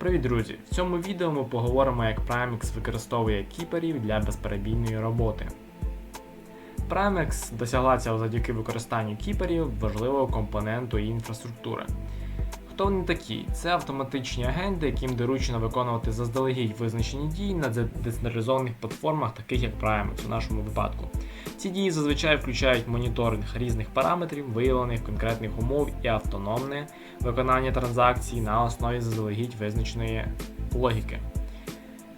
Привіт, друзі! В цьому відео ми поговоримо, як Primex використовує кіперів для безперебійної роботи. Primex досягла цього завдяки використанню кіперів важливого компоненту її інфраструктури. Хто вони такі? Це автоматичні агенти, яким доручено виконувати заздалегідь визначені дії на децентралізованих платформах, таких як Primex у нашому випадку. Ці дії зазвичай включають моніторинг різних параметрів, виявлених конкретних умов і автономне виконання транзакцій на основі заздалегідь визначеної логіки.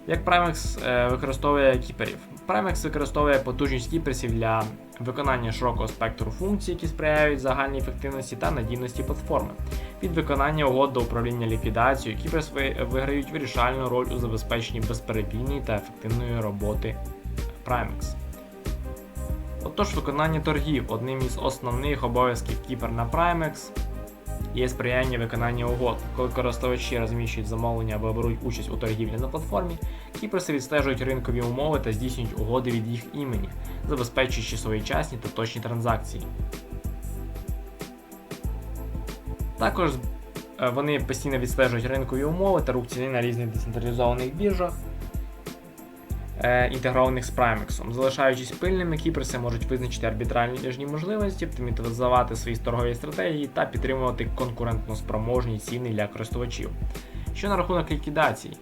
Як Primex е, використовує кіперів? Primex використовує потужність кіперсів для виконання широкого спектру функцій, які сприяють загальній ефективності та надійності платформи. Від виконання угод до управління ліквідацією кіперс виграють вирішальну роль у забезпеченні безперебійної та ефективної роботи Primex. Отож, виконання торгів одним із основних обов'язків кіпер на Primex є сприяння виконання угод. Коли користувачі розміщують замовлення або беруть участь у торгівлі на платформі, кіперси відстежують ринкові умови та здійснюють угоди від їх імені, забезпечуючи своєчасні та точні транзакції. Також е, вони постійно відстежують ринкові умови та рух ціни на різних децентралізованих біржах, інтегрованих з Primex. Залишаючись пильними, кіперси можуть визначити арбітральні можливості, оптимізувати свої торгові стратегії та підтримувати конкурентно спроможні ціни для користувачів. Що на рахунок ліквідації?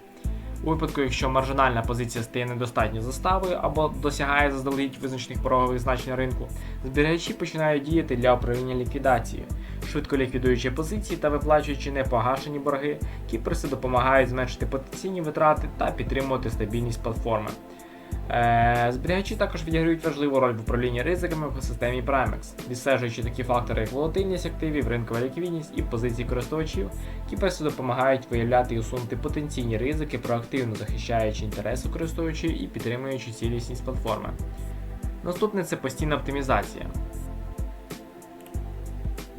У випадку, якщо маржинальна позиція стає недостатньо заставою або досягає заздалегідь визначених порогових значень ринку, зберігачі починають діяти для управління ліквідацією. Швидко ліквідуючи позиції та виплачуючи непогашені борги, кіперси допомагають зменшити потенційні витрати та підтримувати стабільність платформи. Е, Зберігачі також відіграють важливу роль в управлінні ризиками в системі Primex, відстежуючи такі фактори, як волатильність активів, ринкова ліквідність і позиції користувачів, кіперси допомагають виявляти і усунути потенційні ризики, проактивно захищаючи інтереси користувачів і підтримуючи цілісність платформи. Наступне це постійна оптимізація.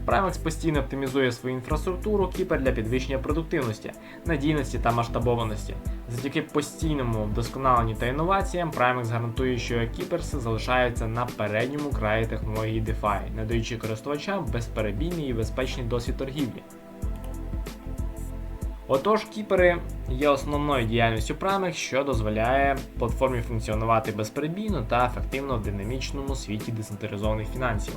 Primex постійно оптимізує свою інфраструктуру кіпер для підвищення продуктивності, надійності та масштабованості. Завдяки постійному вдосконаленню та інноваціям, Primex гарантує, що кіперси залишаються на передньому краї технології DeFi, надаючи користувачам безперебійний і безпечний досвід торгівлі. Отож, кіпери є основною діяльністю Primex, що дозволяє платформі функціонувати безперебійно та ефективно в динамічному світі децентралізованих фінансів.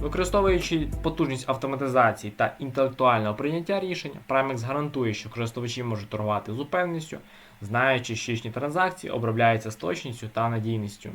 Використовуючи потужність автоматизації та інтелектуального прийняття рішень, Primex гарантує, що користувачі можуть торгувати з упевненістю, знаючи, що їхні транзакції обробляються з точністю та надійністю.